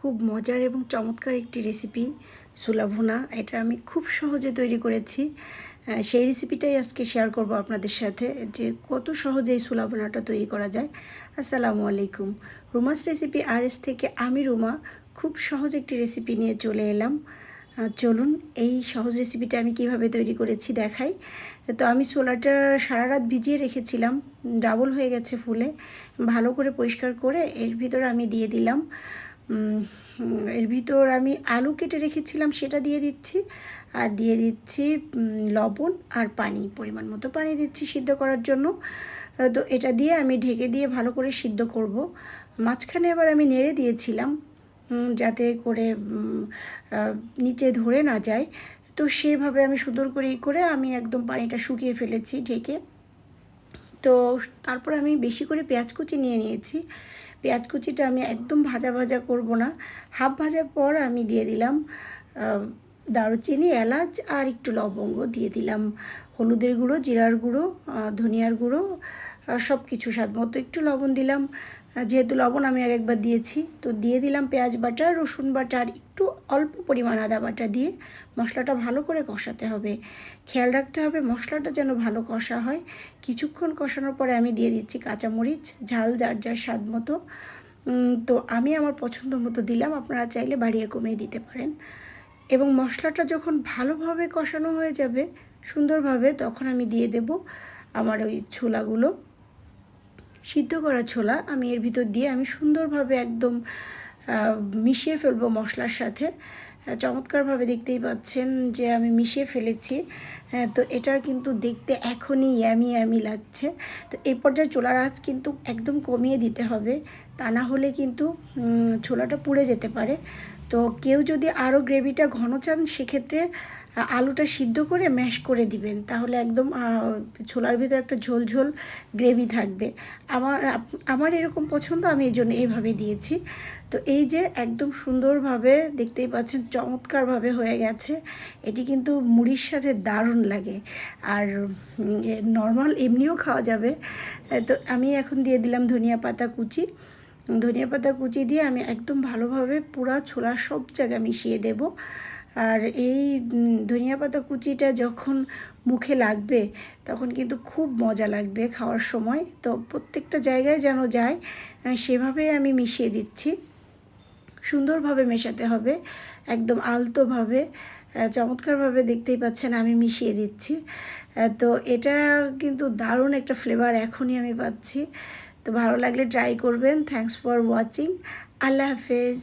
খুব মজার এবং চমৎকার একটি রেসিপি সুলাভুনা। এটা আমি খুব সহজে তৈরি করেছি। সেই রেসিপিটাই আজকে শেয়ার করব আপনাদের সাথে, যে কত সহজে এই সুলাভুনাটা তৈরি করা যায়। আসসালামু আলাইকুম। রুমাস রেসিপি আর এস থেকে আমি রুমা, খুব সহজ একটি রেসিপি নিয়ে চলে এলাম। চলুন এই সহজ রেসিপিটা আমি কীভাবে তৈরি করেছি দেখাই। তো আমি ছোলাটা সারা রাত ভিজিয়ে রেখেছিলাম ডাবল হয়ে গেছে ফুলে। ভালো করে পরিষ্কার করে এর ভিতরে আমি দিয়ে দিলাম। এর ভিতর আমি আলু কেটে রেখেছিলাম, সেটা দিয়ে দিচ্ছি। আর দিয়ে দিচ্ছি লবণ আর পানি, পরিমাণ মতো পানি দিচ্ছি সিদ্ধ করার জন্য। তো এটা দিয়ে আমি ঢেকে দিয়ে ভালো করে সিদ্ধ করব। মাঝখানে এবার আমি নেড়ে দিয়েছিলাম যাতে করে নিচে ধরে না যায়। তো সেভাবে আমি সুন্দর করে করে আমি একদম পানিটা শুকিয়ে ফেলেছি ঢেকে। তো তারপর আমি বেশি করে পেঁয়াজ কুচি নিয়ে নিয়েছি। পেঁয়াজ কুচিটা আমি একদম ভাজা ভাজা করব না। হাফ ভাজার পর আমি দিয়ে দিলাম দারুচিনি, এলাচ আর একটু লবঙ্গ দিয়ে দিলাম। হলুদের গুঁড়ো, জিরার গুঁড়ো ধনিয়ার গুঁড়ো সব কিছু স্বাদ মতো একটু লবণ দিলাম। যেহেতু লবণ আমি আর একবার দিয়েছি, তো দিয়ে দিলাম পেঁয়াজ বাটা, রসুন বাটা আর একটু অল্প পরিমাণ আদা বাটা দিয়ে মশলাটা ভালো করে কষাতে হবে। খেয়াল রাখতে হবে মশলাটা যেন ভালো কষা হয়। কিছুক্ষণ কষানোর পরে আমি দিয়ে দিচ্ছি কাঁচামরিচ, ঝাল যার যার স্বাদ মতো। তো আমি আমার পছন্দ মতো দিলাম, আপনারা চাইলে বাড়িয়ে কমিয়ে দিতে পারেন। এবং মশলাটা যখন ভালোভাবে কষানো হয়ে যাবে, সুন্দরভাবে, তখন আমি দিয়ে দেব আমার ওই ছোলাগুলো। সিদ্ধ করা ছোলা আমি এর ভিতর দিয়ে আমি সুন্দরভাবে একদম মিশিয়ে ফেলব মশলার সাথে। চমৎকারভাবে দেখতেই পাচ্ছেন যে আমি মিশিয়ে ফেলেছি। তো এটা কিন্তু দেখতে এখনই ইয়ামি ইয়ামি লাগছে। তো এই পর্যায়ে চোলার আঁচ কিন্তু একদম কমিয়ে দিতে হবে। তা না হলে কিন্তু ছোলাটা পুড়ে যেতে পারে। তো কেউ যদি আরও গ্রেভিটা ঘন চান, সেক্ষেত্রে আলুটা সিদ্ধ করে ম্যাশ করে দিবেন। তাহলে একদম ছোলার ভিতরে একটা ঝোল ঝোল গ্রেভি থাকবে। আমার আমার এরকম পছন্দ, আমি এই জন্য এইভাবে দিয়েছি। তো এই যে একদম সুন্দরভাবে দেখতেই পাচ্ছেন, চমৎকারভাবে হয়ে গেছে। এটি কিন্তু মুড়ির সাথে দারুণ লাগে। আর নর্মাল এমনিও খাওয়া যাবে। তো আমি এখন দিয়ে দিলাম ধনিয়া পাতা কুচি। ধনিয়া পাতা কুচি দিয়ে আমি একদম ভালোভাবে পুরা ছোলা সব জায়গায় মিশিয়ে দেব। আর এই ধনিয়া পাতা কুচিটা যখন মুখে লাগবে, তখন কিন্তু খুব মজা লাগবে খাওয়ার সময়। তো প্রত্যেকটা জায়গায় যেন যায় সেভাবে আমি মিশিয়ে দিচ্ছি। সুন্দরভাবে মেশাতে হবে, একদম আলতোভাবে চমৎকারভাবে দেখতেই পাচ্ছেন আমি মিশিয়ে দিচ্ছি। তো এটা কিন্তু দারুণ একটা ফ্লেভার এখনই আমি পাচ্ছি। তো ভালো লাগলে ট্রাই করবেন। থ্যাংকস ফর ওয়াচিং আল্লাহ হাফেজ।